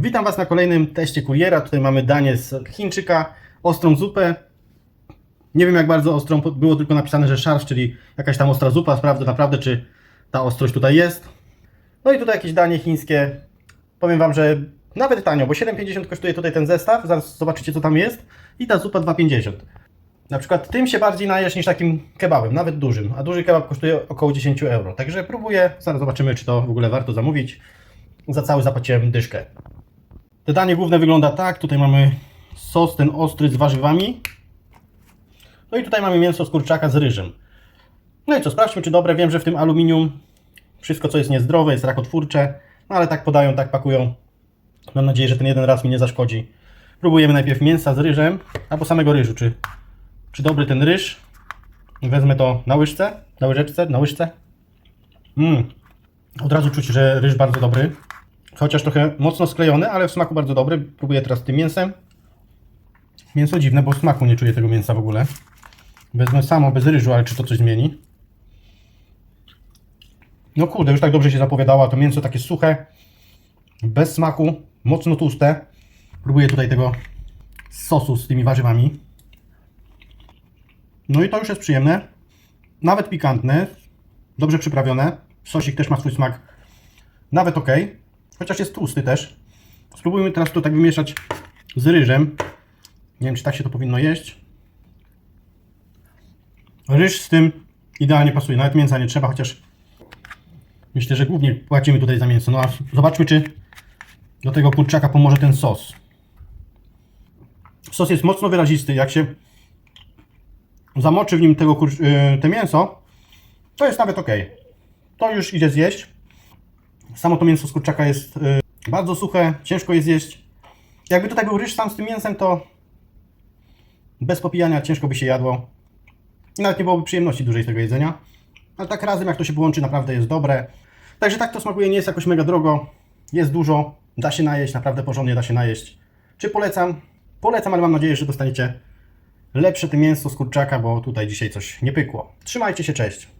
Witam Was na kolejnym teście kuriera. Tutaj mamy danie z Chińczyka, ostrą zupę. Nie wiem jak bardzo ostrą, było tylko napisane, że szarż, czyli jakaś tam ostra zupa. Sprawdzę naprawdę, czy ta ostrość tutaj jest. No i tutaj jakieś danie chińskie. Powiem Wam, że nawet tanio, bo 7,50 kosztuje tutaj ten zestaw. Zaraz zobaczycie co tam jest. I ta zupa 2,50. Na przykład tym się bardziej najesz niż takim kebabem, nawet dużym. A duży kebab kosztuje około 10 euro. Także próbuję, zaraz zobaczymy, czy to w ogóle warto zamówić. Za cały zapłaciłem dyszkę. Danie główne wygląda tak. Tutaj mamy sos ten ostry z warzywami. No i tutaj mamy mięso z kurczaka z ryżem. No i co, sprawdźmy czy dobre. Wiem, że w tym aluminium wszystko co jest niezdrowe jest rakotwórcze. No ale tak podają, tak pakują. Mam nadzieję, że ten jeden raz mi nie zaszkodzi. Próbujemy najpierw mięsa z ryżem, albo samego ryżu, czy, czy dobry ten ryż. Wezmę to na łyżce, na łyżeczce, na łyżce. Mmm. Od razu czuć, że ryż bardzo dobry. Chociaż trochę mocno sklejony, ale w smaku bardzo dobry. Próbuję teraz tym mięsem. Mięso dziwne, bo w smaku nie czuję tego mięsa w ogóle. Wezmę samo, bez ryżu, ale czy to coś zmieni? No kurde, już tak dobrze się zapowiadała. To mięso takie suche, bez smaku, mocno tłuste. Próbuję tutaj tego sosu z tymi warzywami. No i to już jest przyjemne. Nawet pikantne. Dobrze przyprawione. Sosik też ma swój smak. Nawet ok. Chociaż jest tłusty też. Spróbujmy teraz to tak wymieszać z ryżem. Nie wiem, czy tak się to powinno jeść. Ryż z tym idealnie pasuje. Nawet mięsa nie trzeba, chociaż myślę, że głównie płacimy tutaj za mięso. No a zobaczmy, czy do tego kurczaka pomoże ten sos. Sos jest mocno wyrazisty. Jak się zamoczy w nim tego yy, te mięso, to jest nawet ok. To już idzie zjeść. Samo to mięso z kurczaka jest yy, bardzo suche, ciężko je zjeść. Jakby tutaj był ryż sam z tym mięsem, to bez popijania ciężko by się jadło. I nawet nie byłoby przyjemności dłużej z tego jedzenia. Ale tak razem, jak to się połączy, naprawdę jest dobre. Także tak to smakuje, nie jest jakoś mega drogo. Jest dużo, da się najeść, naprawdę porządnie da się najeść. Czy polecam? Polecam, ale mam nadzieję, że dostaniecie lepsze te mięso z kurczaka, bo tutaj dzisiaj coś nie pykło. Trzymajcie się, cześć!